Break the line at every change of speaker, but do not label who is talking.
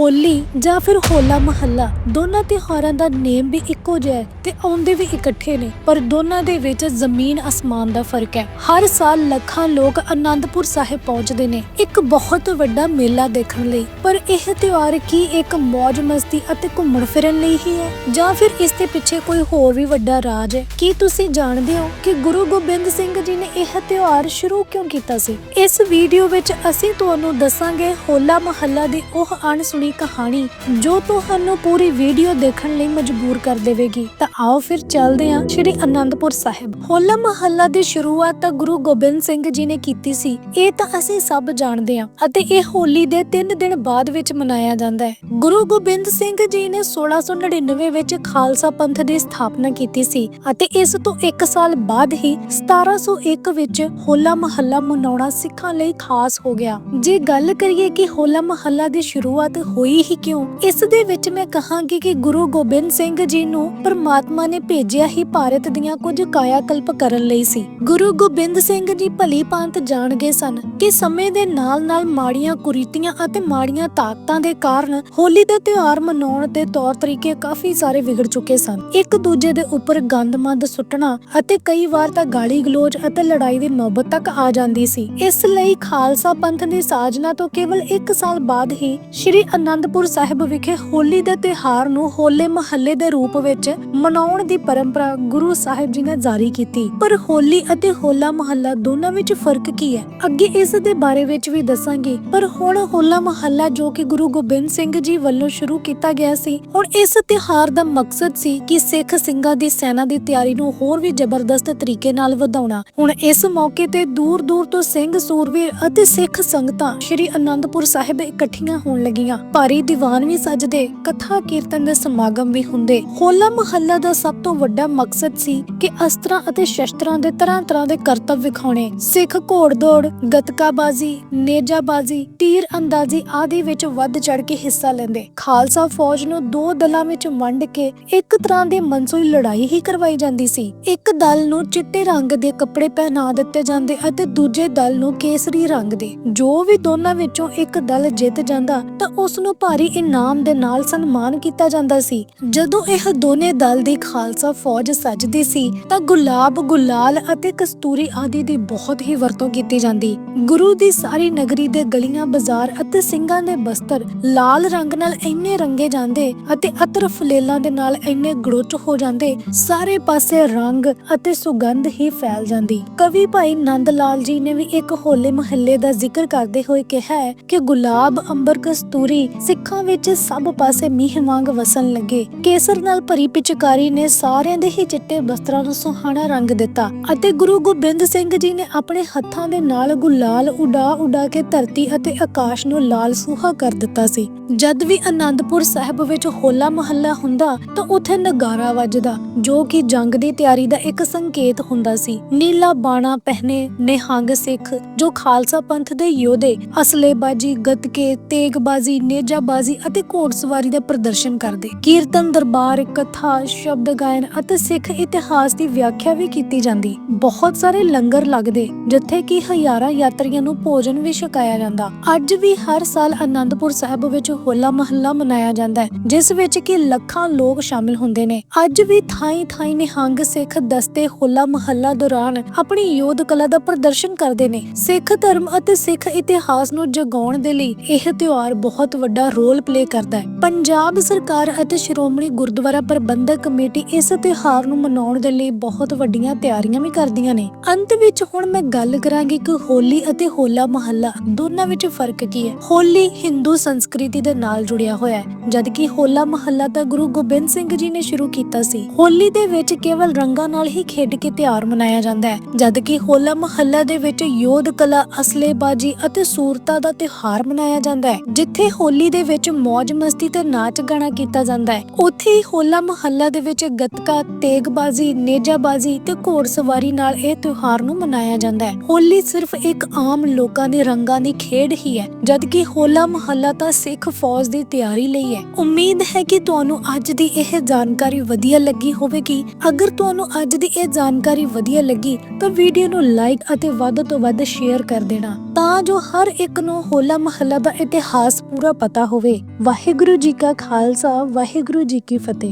ਹੋਲੀ ਜਾਂ ਫਿਰ ਹੋਲਾ ਮਹੱਲਾ, ਦੋਨਾਂ ਤਿਉਹਾਰਾਂ ਦਾ ਨੇਮ ਵੀ ਇੱਕੋ ਜਿਹਾ ਹੈ ਤੇ ਆਉਂਦੇ ਵੀ ਇਕੱਠੇ ਨੇ, ਪਰ ਦੋਨਾਂ ਦੇ ਵਿੱਚ ਜ਼ਮੀਨ ਅਸਮਾਨ ਦਾ ਫ਼ਰਕ ਹੈ। ਹਰ ਸਾਲ ਲੱਖਾਂ ਲੋਕ ਆਨੰਦਪੁਰ ਸਾਹਿਬ ਪਹੁੰਚਦੇ ਨੇ, ਇੱਕ ਬਹੁਤ ਵੱਡਾ ਮੇਲਾ ਦੇਖਣ ਲਈ। ਪਰ ਇਹ ਤਿਉਹਾਰ ਕੀ ਇੱਕ ਮौज ਮਸਤੀ ਅਤੇ ਘੁੰਮਣ ਫਿਰਨ ਲਈ ਹੀ ਹੈ? ਜਾਂ ਫਿਰ ਇਸ ਦੇ ਪਿੱਛੇ ਕੋਈ ਹੋਰ ਵੀ ਵੱਡਾ ਰਾਜ ਹੈ? ਕੀ ਤੁਸੀਂ ਜਾਣਦੇ ਹੋ ਕਿ ਗੁਰੂ ਗੋਬਿੰਦ ਸਿੰਘ ਜੀ ਨੇ ਇਹ ਤਿਉਹਾਰ ਸ਼ੁਰੂ ਕਿਉਂ ਕੀਤਾ ਸੀ? ਇਸ ਵੀਡੀਓ ਵਿੱਚ ਅਸੀਂ ਤੁਹਾਨੂੰ ਦੱਸਾਂਗੇ ਹੋਲਾ ਮਹੱਲਾ ਦੀ ਉਹ ਅਣਸੁਣੀ ਕਹਾਣੀ ਜੋ ਤੁਹਾਨੂੰ ਪੂਰੀ ਵੀਡੀਓ ਦੇਖਣ ਲਈ ਮਜਬੂਰ ਕਰ ਦੇਵੇਗੀ ਤਾਂ ਆਓ ਫਿਰ ਚੱਲਦੇ ਹਾਂ ਸ਼੍ਰੀ ਅਨੰਦਪੁਰ ਸਾਹਿਬ। ਹੋਲਾ ਮਹੱਲਾ ਦੀ ਸ਼ੁਰੂਆਤ ਤਾਂ ਗੁਰੂ ਗੋਬਿੰਦ ਸਿੰਘ ਜੀ ਨੇ ਕੀਤੀ ਸੀ। ਇਹ ਤਾਂ ਅਸੀਂ ਸਭ ਜਾਣਦੇ ਹਾਂ ਅਤੇ ਇਹ ਹੋਲੀ ਦੇ 3 ਦਿਨ ਬਾਅਦ ਵਿੱਚ ਮਨਾਇਆ ਜਾਂਦਾ ਹੈ। ਗੁਰੂ ਗੋਬਿੰਦ ਸਿੰਘ ਜੀ ਨੇ 1699 ਵਿੱਚ ਖਾਲਸਾ ਪੰਥ ਦੀ ਸਥਾਪਨਾ ਕੀਤੀ ਸੀ ਅਤੇ ਇਸ ਤੋਂ 1 ਸਾਲ ਬਾਅਦ ਹੀ 1701 ਵਿੱਚ ਹੋਲਾ ਮਹੱਲਾ ਮਨਾਉਣਾ ਸਿੱਖਾਂ ਲਈ ਖਾਸ ਹੋ ਗਿਆ। ਜੇ ਗੱਲ ਕਰੀਏ ਕਿ ਹੋਲਾ ਮਹੱਲਾ ਦੀ ਸ਼ੁਰੂਆਤ ਹੋਈ ਹੀ ਕਿਉਂ? ਇਸ ਦੇ ਵਿੱਚ ਮੈਂ ਕਹਾਂਗੀ ਕਿ ਗੁਰੂ ਗੋਬਿੰਦ ਸਿੰਘ ਜੀ ਨੂੰ ਪਰਮਾਤਮਾ ਨੇ ਭੇਜਿਆ ਹੀ ਭਾਰਤ ਦੀਆਂ ਕੁਝ ਕਾਇਆ ਕਲਪ ਕਰਨ ਲਈ ਸੀ। ਗੁਰੂ ਗੋਬਿੰਦ ਸਿੰਘ ਜੀ ਭਲੀ ਭਾਂਤ ਜਾਣ ਗਏ ਸਨ ਕਿ ਸਮੇਂ ਦੇ ਨਾਲ-ਨਾਲ ਮਾੜੀਆਂ ਕੁਰੀਤੀਆਂ ਅਤੇ ਮਾੜੀਆਂ ਤਾਕਤਾਂ ਦੇ ਕਾਰਨ ਹੋਲੀ ਦਾ ਤਿਉਹਾਰ ਮਨਾਉਣ ਦੇ ਤੌਰ ਤਰੀਕੇ ਕਾਫੀ ਸਾਰੇ ਵਿਗੜ ਚੁੱਕੇ ਸਨ। ਇੱਕ ਦੂਜੇ ਦੇ ਉੱਪਰ ਗੰਦਮੰਦ ਸੁੱਟਣਾ ਅਤੇ ਕਈ ਵਾਰ ਤਾਂ ਗਾਲੀ ਗਲੋਚ ਅਤੇ ਲੜਾਈ ਦੀ ਨੌਬਤ ਤੱਕ ਆ ਜਾਂਦੀ ਸੀ। ਇਸ ਲਈ ਖਾਲਸਾ ਪੰਥ ਦੀ ਸਾਜਨਾ ਤੋਂ ਕੇਵਲ 1 ਸਾਲ ਬਾਅਦ ਹੀ ਸ੍ਰੀ ਅਨੰਦਪੁਰ ਸਾਹਿਬ ਵਿਖੇ ਹੋਲੀ ਦੇ ਤਿਉਹਾਰ ਨੂੰ ਹੋਲੇ ਮਹੱਲੇ ਦੇ ਰੂਪ ਵਿੱਚ ਮਨਾਉਣ ਦੀ ਪਰੰਪਰਾ ਗੁਰੂ ਸਾਹਿਬ ਜੀ ਨੇ ਜਾਰੀ ਕੀਤੀ। ਪਰ ਹੋਲੀ ਅਤੇ ਹੋਲਾ ਮਹੱਲਾ ਦੋਨਾਂ ਵਿੱਚ ਫ਼ਰਕ ਕੀ ਹੈ? ਅੱਗੇ ਇਸ ਦੇ ਬਾਰੇ ਵਿੱਚ ਵੀ ਦੱਸਾਂਗੇ। ਪਰ ਹੁਣ ਹੋਲਾ ਮਹੱਲਾ ਜੋ ਕਿ ਗੁਰੂ ਗੋਬਿੰਦ ਸਿੰਘ ਜੀ ਵੱਲੋਂ ਸ਼ੁਰੂ ਕੀਤਾ ਗਿਆ ਸੀ, ਹੁਣ ਇਸ ਤਿਉਹਾਰ ਦਾ ਮਕਸਦ ਸੀ ਕਿ ਸਿੱਖ ਸਿੰਘਾਂ ਦੀ ਸੈਨਾ ਦੀ ਤਿਆਰੀ ਨੂੰ ਹੋਰ ਵੀ ਜ਼ਬਰਦਸਤ ਤਰੀਕੇ ਨਾਲ ਵਧਾਉਣਾ। ਹੁਣ ਇਸ ਮੌਕੇ ਤੇ ਦੂਰ ਦੂਰ ਤੋਂ ਸਿੰਘ, ਸੂਰਵੀਰ ਅਤੇ ਸਿੱਖ ਸੰਗਤਾਂ ਸ੍ਰੀ ਅਨੰਦਪੁਰ ਸਾਹਿਬ ਇਕੱਠੀਆਂ ਹੋਣ ਲੱਗੀਆਂ। ਭਾਰੀ ਦੀਵਾਨ ਵੀ ਸਜਦੇ ਕਥਾ ਕੀਰਤਨ ਦੇ ਸਮਾਗਮ ਵੀ ਹੁੰਦੇ। ਹੋਲਾ ਮਹੱਲਾ ਦਾ ਸਭ ਤੋਂ ਵੱਡਾ ਮਕਸਦ ਸੀ ਕਿ ਅਸਤਰਾਂ ਅਤੇ ਸ਼ਸਤਰਾਂ ਦੇ ਤਰ੍ਹਾਂ ਤਰ੍ਹਾਂ ਦੇ ਕਰਤੱਵ ਵਿਖਾਉਣੇ। ਸਿੱਖ ਘੋੜਦੌੜ ਗਤਕਾਬਾਜ਼ੀ, ਨੇਜਾਬਾਜ਼ੀ, ਤੀਰ ਅੰਦਾਜ਼ੀ ਆਦਿ ਵਿੱਚ ਵੱਧ ਚੜ ਕੇ ਹਿੱਸਾ ਲੈਂਦੇ। ਖਾਲਸਾ ਫੌਜ ਨੂੰ ਦੋ ਦਲਾਂ ਵਿੱਚ ਵੰਡ ਕੇ ਇੱਕ ਤਰ੍ਹਾਂ ਦੀ ਮਨਸੂਈ ਲੜਾਈ ਹੀ ਕਰਵਾਈ ਜਾਂਦੀ ਸੀ। ਇੱਕ ਦਲ ਨੂੰ ਚਿੱਟੇ ਰੰਗ ਦੇ ਕੱਪੜੇ ਪਹਿਨਾ ਦਿੱਤੇ ਜਾਂਦੇ ਅਤੇ ਦੂਜੇ ਦਲ ਨੂੰ ਕੇਸਰੀ ਰੰਗ ਦੇ। ਜੋ ਵੀ ਦੋਨਾਂ ਵਿੱਚੋਂ ਇੱਕ ਦਲ ਜਿੱਤ ਜਾਂਦਾ, ਤਾਂ ਉਸ ਨੂੰ ਭਾਰੀ ਇਨਾਮ ਦੇ ਨਾਲ ਸਨਮਾਨ ਕੀਤਾ ਜਾਂਦਾ ਸੀ। ਜਦੋਂ ਇਹ ਦੋਨੇ ਦਲ ਦੀ ਖਾਲਸਾ ਫੌਜ ਸਜਦੀ ਸੀ, ਤਾਂ ਗੁਲਾਬ, ਗੁਲਾਲ ਅਤੇ ਕਸਤੂਰੀ ਆਦਿ ਦੀ ਬਹੁਤ ਹੀ ਵਰਤੋਂ ਕੀਤੀ ਜਾਂਦੀ। ਗੁਰੂ ਦੀ ਸਾਰੀ ਨਗਰੀ ਦੇ ਗਲੀਆਂ, ਬਾਜ਼ਾਰ ਅਤੇ ਸਿੰਘਾਂ ਦੇ ਬਸਤਰ ਲਾਲ ਰੰਗ ਨਾਲ ਇੰਨੇ ਰੰਗੇ ਜਾਂਦੇ ਅਤੇ ਅਤਰ ਫਲੇਲਾਂ ਦੇ ਨਾਲ ਇੰਨੇ ਗੜੁੱਚ ਹੋ ਜਾਂਦੇ, ਸਾਰੇ ਪਾਸੇ ਰੰਗ ਅਤੇ ਸੁਗੰਧ ਹੀ ਫੈਲ ਜਾਂਦੀ। ਕਵੀ ਭਾਈ ਨੰਦ ਲਾਲ ਜੀ ਨੇ ਵੀ ਇੱਕ ਹੋਲੇ ਮਹੱਲੇ ਦਾ ਜ਼ਿਕਰ ਕਰਦੇ ਹੋਏ ਕਿਹਾ ਹੈ ਕਿ ਗੁਲਾਬ, ਅੰਬਰ, ਕਸਤੂਰੀ ਸਿੱਖਾਂ ਵਿੱਚ ਸਭ ਪਾਸੇ ਮੀਂਹ ਵਾਂਗ ਵਸਣ ਲੱਗੇ। ਕੇਸਰ ਨਾਲ ਭਰੀ ਪਿਚਕਾਰੀ ਨੇ ਸਾਰਿਆਂ ਦੇ ਹੀ ਚਿੱਟੇ ਬਸਤਰਾਂ ਨੂੰ ਸੁਹਾਣਾ ਰੰਗ ਦਿੱਤਾ ਅਤੇ ਗੁਰੂ ਗੋਬਿੰਦ ਸਿੰਘ ਜੀ ਨੇ ਆਪਣੇ ਹੱਥਾਂ ਦੇ ਨਾਲ ਗੁਲਾਲ ਉਡਾ ਉਡਾ ਕੇ ਧਰਤੀ ਅਤੇ ਆਕਾਸ਼ ਨੂੰ ਲਾਲ ਸੁਹਾ ਕਰ ਦਿੱਤਾ ਸੀ। ਜਦ ਵੀ ਆਨੰਦਪੁਰ ਸਾਹਿਬ ਵਿੱਚ ਹੋਲਾ ਮਹੱਲਾ ਹੁੰਦਾ ਤਾਂ ਉੱਥੇ ਨਗਾਰਾ ਵੱਜਦਾ, ਜੋ ਕਿ ਜੰਗ ਦੀ ਤਿਆਰੀ ਦਾ ਇੱਕ ਸੰਕੇਤ ਹੁੰਦਾ ਸੀ। ਨੀਲਾ ਬਾਣਾ ਪਹਿਨੇ ਨਿਹੰਗ ਸਿੱਖ, ਜੋ ਖਾਲਸਾ ਪੰਥ ਦੇ ਯੋਧੇ, ਅਸਲੇਬਾਜੀ, ਗਤਕੇ, ਤੇਗਬਾਜ਼ੀ, ਨੇਜਾਬਾਜ਼ੀ ਅਤੇ ਘੋੜਸਵਾਰੀ ਦਾ ਪ੍ਰਦਰਸ਼ਨ ਕਰਦੇ। ਕੀਰਤਨ, ਦਰਬਾਰ, ਕਥਾ ਸ਼ਬਦ ਗਾਇਨ ਅਤੇ ਸਿੱਖ ਇਤਿਹਾਸ ਦੀ ਵਿਆਖਿਆ ਵੀ ਕੀਤੀ ਜਾਂਦੀ। ਬਹੁਤ ਸਾਰੇ ਲੰਗਰ ਲੱਗਦੇ, ਜਿੱਥੇ ਕਿ ਹਜ਼ਾਰਾਂ ਯਾਤਰੀਆਂ ਨੂੰ ਭੋਜਨ ਵੀ ਛਕਾਇਆ ਜਾਂਦਾ। ਅੱਜ ਵੀ ਹਰ ਸਾਲ ਆਨੰਦਪੁਰ ਸਾਹਿਬ ਵਿੱਚ ਹੋਲਾ ਮਹੱਲਾ ਮਨਾਇਆ ਜਾਂਦਾ ਹੈ, ਜਿਸ ਵਿੱਚ ਕਿ ਲੱਖਾਂ ਲੋਕ ਸ਼ਾਮਿਲ ਹੁੰਦੇ ਨੇ। ਅੱਜ ਵੀ ਥਾਈ ਥਾਈ ਨਿਹੰਗ ਸਿੱਖ ਦਸਤੇ ਹੋਲਾ ਮਹੱਲਾ ਦੌਰਾਨ ਆਪਣੀ ਯੋਧ ਕਲਾ ਦਾ ਪ੍ਰਦਰਸ਼ਨ ਕਰਦੇ ਨੇ। ਸਿੱਖ ਧਰਮ ਅਤੇ ਸਿੱਖ ਇਤਿਹਾਸ ਨੂੰ ਜਗਾਉਣ ਦੇ ਲਈ ਇਹ ਤਿਉਹਾਰ ਬਹੁਤ ਵੱਡਾ ਰੋਲ ਪਲੇ ਕਰਦਾ ਹੈ। ਪੰਜਾਬ ਸਰਕਾਰ ਅਤੇ ਸ਼੍ਰੋਮਣੀ ਗੁਰਦੁਆਰਾ ਪ੍ਰਬੰਧਕ ਕਮੇਟੀ ਇਸ ਤਿਉਹਾਰ ਨੂੰ ਮਨਾਉਣ ਦੇ ਲਈ ਬਹੁਤ ਵੱਡੀਆਂ ਤਿਆਰੀਆਂ ਵੀ ਕਰਦੀਆਂ ਨੇ। ਅੰਤ ਵਿੱਚ ਹੁਣ ਮੈਂ ਗੱਲ ਕਰਾਂਗੀ ਕਿ ਹੋਲੀ ਅਤੇ ਹੋਲਾ ਮਹੱਲਾ, ਦੋਨਾਂ ਵਿੱਚ ਫ਼ਰਕ ਕੀ ਹੈ? ਹੋਲੀ ਹਿੰਦੂ ਸੰਸਕ੍ਰਿਤੀ ਦੇ ਨਾਲ ਜੁੜਿਆ ਹੋਇਆ ਹੈ, ਜਦਕਿ ਹੋਲਾ ਮਹੱਲਾ ਤਾਂ ਗੁਰੂ ਗੋਬਿੰਦ ਸਿੰਘ ਜੀ ਨੇ ਸ਼ੁਰੂ ਕੀਤਾ ਸੀ। ਹੋਲੀ ਦੇ ਵਿੱਚ ਕੇਵਲ ਰੰਗਾਂ ਨਾਲ ਹੀ ਖੇਡ ਕੇ ਤਿਉਹਾਰ ਮਨਾਇਆ ਜਾਂਦਾ ਹੈ, ਜਦਕਿ ਹੋਲਾ ਮਹੱਲਾ ਦੇ ਵਿੱਚ ਯੋਧ ਕਲਾ, ਅਸਲੇਬਾਜ਼ੀ ਅਤੇ ਸੂਰਤਾ ਦਾ ਤਿਉਹਾਰ ਮਨਾਇਆ ਜਾਂਦਾ ਹੈ, ਜਿੱਥੇ ਹੋਲੀ ਦੇ ਵਿੱਚ ਮौज ਮਸਤੀ ਤੇ ਨਾਚ ਗਾਣਾ ਕੀਤਾ ਜਾਂਦਾ ਹੈ। ਉੱਥੇ ਹੀ ਹੋਲਾ ਮਹੱਲਾ ਦੇ ਵਿੱਚ ਗੱਤਕਾ, ਤੇਗਬਾਜ਼ੀ, ਨੇਜਾਬਾਜ਼ੀ ਤੇ ਘੋੜਸਵਾਰੀ ਨਾਲ ਇਹ ਤਿਉਹਾਰ ਨੂੰ ਮਨਾਇਆ ਜਾਂਦਾ ਹੈ। ਹੋਲੀ ਸਿਰਫ ਇੱਕ ਆਮ ਲੋਕਾਂ ਦੇ ਰੰਗਾਂ ਦੀ ਖੇਡ ਹੀ ਹੈ, ਜਦਕਿ ਹੋਲਾ ਮਹੱਲਾ ਤਾਂ ਸਿੱਖ ਫੌਜ ਦੀ ਤਿਆਰੀ ਲਈ ਹੈ। ਉਮੀਦ ਹੈ ਕਿ ਤੁਹਾਨੂੰ ਅੱਜ ਦੀ ਇਹ ਜਾਣਕਾਰੀ ਵਧੀਆ ਲੱਗੀ ਹੋਵੇਗੀ। ਅਗਰ ਤੁਹਾਨੂੰ ਅੱਜ ਦੀ ਇਹ ਜਾਣਕਾਰੀ ਵਧੀਆ ਲੱਗੀ, ਤਾਂ ਵੀਡੀਓ ਨੂੰ ਲਾਈਕ ਅਤੇ ਵੱਧ ਤੋਂ ਵੱਧ ਸ਼ੇਅਰ ਕਰ ਦੇਣਾ। ਤਾਂ ਜੋ ਹਰ ਇੱਕ ਨੂੰ ਹੋਲਾ ਮਹੱਲਾ ਦਾ ਇਤਿਹਾਸ ਪੂਰਾ ਪਤਾ ਹੋਵੇ। ਵਾਹਿਗੁਰੂ ਜੀ ਕਾ ਖਾਲਸਾ, ਵਾਹਿਗੁਰੂ ਜੀ ਕੀ ਫਤਿਹ।